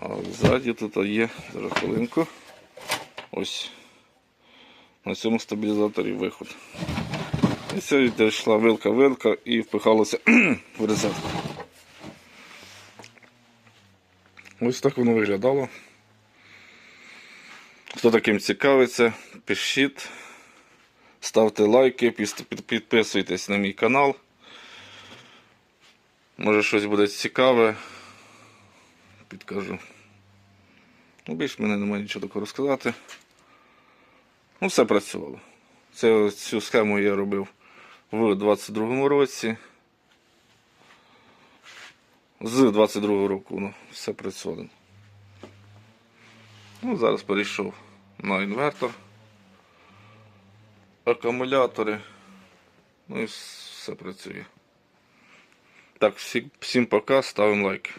А ззаді тут є, зараз хвилинку. Ось. На цьому стабілізаторі виход. І сьогодні йшла вилка-вилка і впихалося в розетку. Ось так воно виглядало. Хто таким цікавиться, пишіть, ставте лайки, підписуйтесь на мій канал. Може щось буде цікаве. Підкажу. Ну, більш мене немає нічого такого розказати. Ну, все працювало. Це, цю схему я робив в 22-му році. З 22-го року ну, все працювало. Ну, зараз перейшов на інвертор. Акумулятори. Ну і все працює. Так, всім пока, ставимо лайки.